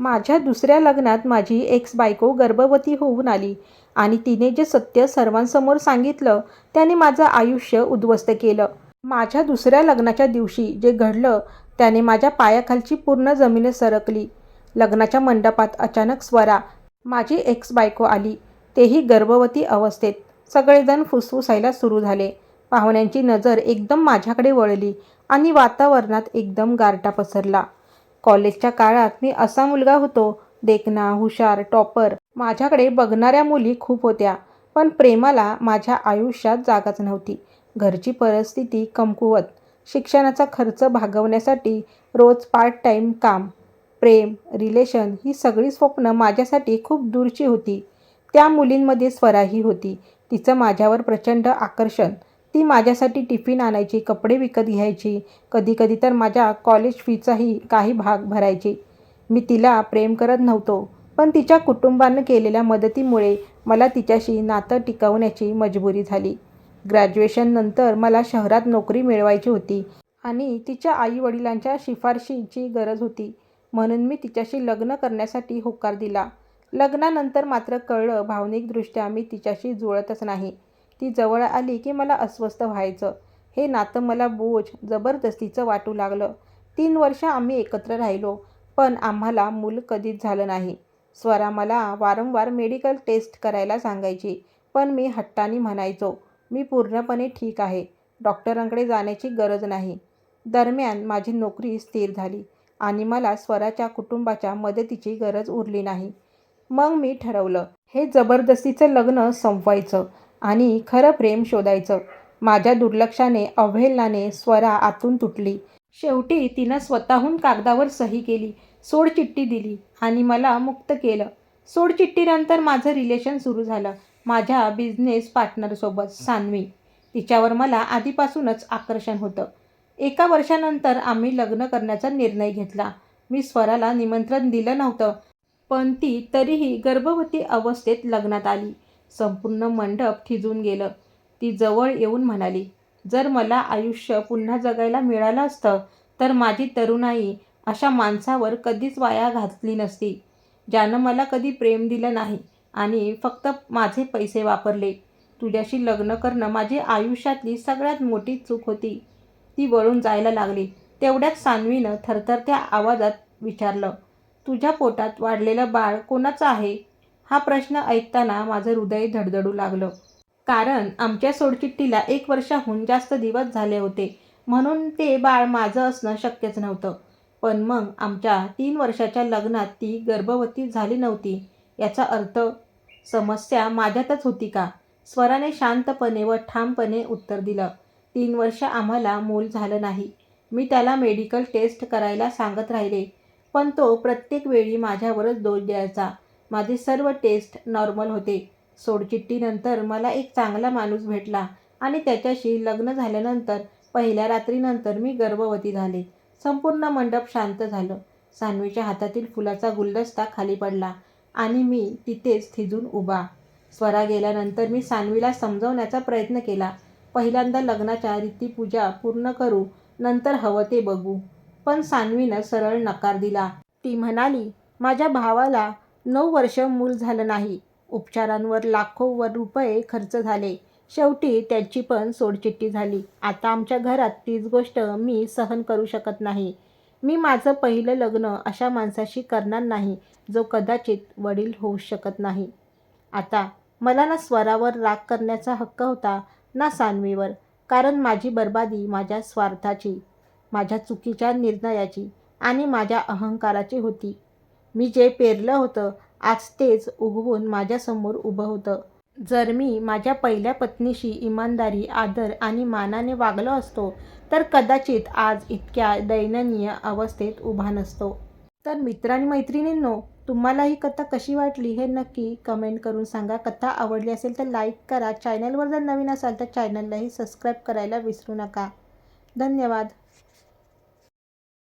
माझ्या दुसऱ्या लग्नात माझी एक्स बायको गर्भवती होऊन आली आणि तिने जे सत्य सर्वांसमोर सांगितलं त्याने माझं आयुष्य उद्ध्वस्त केलं. माझ्या दुसऱ्या लग्नाच्या दिवशी जे घडलं त्याने माझ्या पायाखालची पूर्ण जमीन सरकली. लग्नाच्या मंडपात अचानक स्वरा माझी एक्स बायको आली. तेही गर्भवती अवस्थेत. सगळेजण फुसफुसायला सुरू झाले. पाहुण्यांची नजर एकदम माझ्याकडे वळली आणि वातावरणात एकदम गारटा पसरला. कॉलेजच्या काळात मी असा मुलगा होतो देखणा हुशार टॉपर. माझ्याकडे बघणाऱ्या मुली खूप होत्या पण प्रेमाला माझ्या आयुष्यात जागाच नव्हती. घरची परिस्थिती कमकुवत. शिक्षणाचा खर्च भागवण्यासाठी रोज पार्ट टाईम काम प्रेम रिलेशन ही सगळी स्वप्न माझ्यासाठी खूप दूरची होती. त्या मुलींमध्ये स्वराही होती. तिचं माझ्यावर प्रचंड आकर्षण. ती माझ्यासाठी टिफिन आणायची कपडे विकत घ्यायची कधीकधी तर माझ्या कॉलेज फीचाही काही भाग भरायची. मी तिला प्रेम करत नव्हतो पण तिच्या कुटुंबानं केलेल्या मदतीमुळे मला तिच्याशी नातं टिकवण्याची मजबुरी झाली. ग्रॅज्युएशननंतर मला शहरात नोकरी मिळवायची होती आणि तिच्या आईवडिलांच्या शिफारशीची गरज होती. म्हणून मी तिच्याशी लग्न करण्यासाठी होकार दिला. लग्नानंतर मात्र कळलं भावनिकदृष्ट्या मी तिच्याशी जुळतच नाही. ती जवळ आली की मला अस्वस्थ व्हायचं. हे नातं मला बोझ जबरदस्तीचं वाटू लागलं. तीन वर्ष आम्ही एकत्र राहिलो पण आम्हाला मूल कधीच झालं नाही. स्वरा मला वारंवार मेडिकल टेस्ट करायला सांगायची पण मी हट्टानी म्हणायचो मी पूर्णपणे ठीक आहे. डॉक्टरांकडे जाण्याची गरज नाही. दरम्यान माझी नोकरी स्थिर झाली आणि मला स्वराच्या कुटुंबाच्या मदतीची गरज उरली नाही. मग मी ठरवलं हे जबरदस्तीचं लग्न संपवायचं. आणि खरं प्रेम शोधायचं. माझ्या दुर्लक्षाने अवहेलनाने स्वरा आतून तुटली. शेवटी तिनं स्वतःहून कागदावर सही केली. सोडचिठ्ठी दिली आणि मला मुक्त केलं. सोडचिठ्ठीनंतर माझं रिलेशन सुरू झालं. माझ्या बिझनेस पार्टनरसोबत सान्वी. तिच्यावर मला आधीपासूनच आकर्षण होतं. एका वर्षानंतर आम्ही लग्न करण्याचा निर्णय घेतला. मी स्वराला निमंत्रण दिलं नव्हतं पण ती तरीही गर्भवती अवस्थेत लग्नात आली. संपूर्ण मंडप थिजून गेलं. ती जवळ येऊन म्हणाली जर मला आयुष्य पुन्हा जगायला मिळालं असतं तर माझी तरुणाई अशा माणसावर कधीच वाया घातली नसती. ज्यानं मला कधी प्रेम दिलं नाही आणि फक्त माझे पैसे वापरले. तुझ्याशी लग्न करणं माझी आयुष्यातली सगळ्यात मोठी चूक होती. ती वळून जायला लागली. तेवढ्यात सान्वीनं थरथरत्या आवाजात विचारलं तुझ्या पोटात वाढलेलं बाळ कोणाचं आहे? हा प्रश्न ऐकताना माझं हृदय धडधडू लागलं. कारण आमच्या सोडचिठ्ठीला एक वर्षाहून जास्त दिवस झाले होते. म्हणून ते बाळ माझं असणं शक्यच नव्हतं. पण मग आमच्या तीन वर्षाच्या लग्नात ती गर्भवती झाली नव्हती. याचा अर्थ समस्या माझ्यातच होती का? स्वराने शांतपणे व ठामपणे उत्तर दिलं. तीन वर्ष आम्हाला मूल झालं नाही. मी त्याला मेडिकल टेस्ट करायला सांगत राहिले. पण तो प्रत्येक वेळी माझ्यावरच दोष द्यायचा. माझे सर्व टेस्ट नॉर्मल होते. सोडचिठ्ठीनंतर मला एक चांगला माणूस भेटला आणि त्याच्याशी लग्न झाल्यानंतर पहिल्या रात्रीनंतर मी गर्भवती झाले. संपूर्ण मंडप शांत झालं. सान्वीच्या हातातील फुलाचा गुलदस्ता खाली पडला आणि मी तिथेच थिजून उभा. स्वरा गेल्यानंतर मी सान्वीला समजवण्याचा प्रयत्न केला. पहिल्यांदा लग्नाच्या रीतीपूजा पूर्ण करू नंतर हवं ते बघू. पण सान्वीनं सरळ नकार दिला. ती म्हणाली माझ्या भावाला नऊ वर्ष मूल झालं नाही. उपचारांवर लाखोवर रुपये खर्च झाले. शेवटी त्याची पण सोडचिठ्ठी झाली. आता आमच्या घरात तीच गोष्ट मी सहन करू शकत नाही. मी माझं पहिलं लग्न अशा माणसाशी करणार नाही जो कदाचित वडील होऊ शकत नाही. आता मला ना स्वरावर राग करण्याचा हक्क होता ना सानवीवर. कारण माझी बर्बादी माझ्या स्वार्थाची माझ्या चुकीच्या निर्णयाची आणि माझ्या अहंकाराची होती. मी जे पेरलं होतं आज तेच उगवून माझ्यासमोर उभं होतं. जर मी माझ्या पहिल्या पत्नीशी इमानदारी आदर आणि मानाने वागलो असतो तर कदाचित आज इतक्या दयननीय अवस्थेत उभा नसतो. तर मित्रांनी मैत्रिणींनो तुम्हाला ही कथा कशी वाटली हे नक्की कमेंट करून सांगा. कथा आवडली असेल तर लाईक करा. चॅनलवर जर नवीन असाल तर चॅनललाही सबस्क्राईब करायला विसरू नका. धन्यवाद.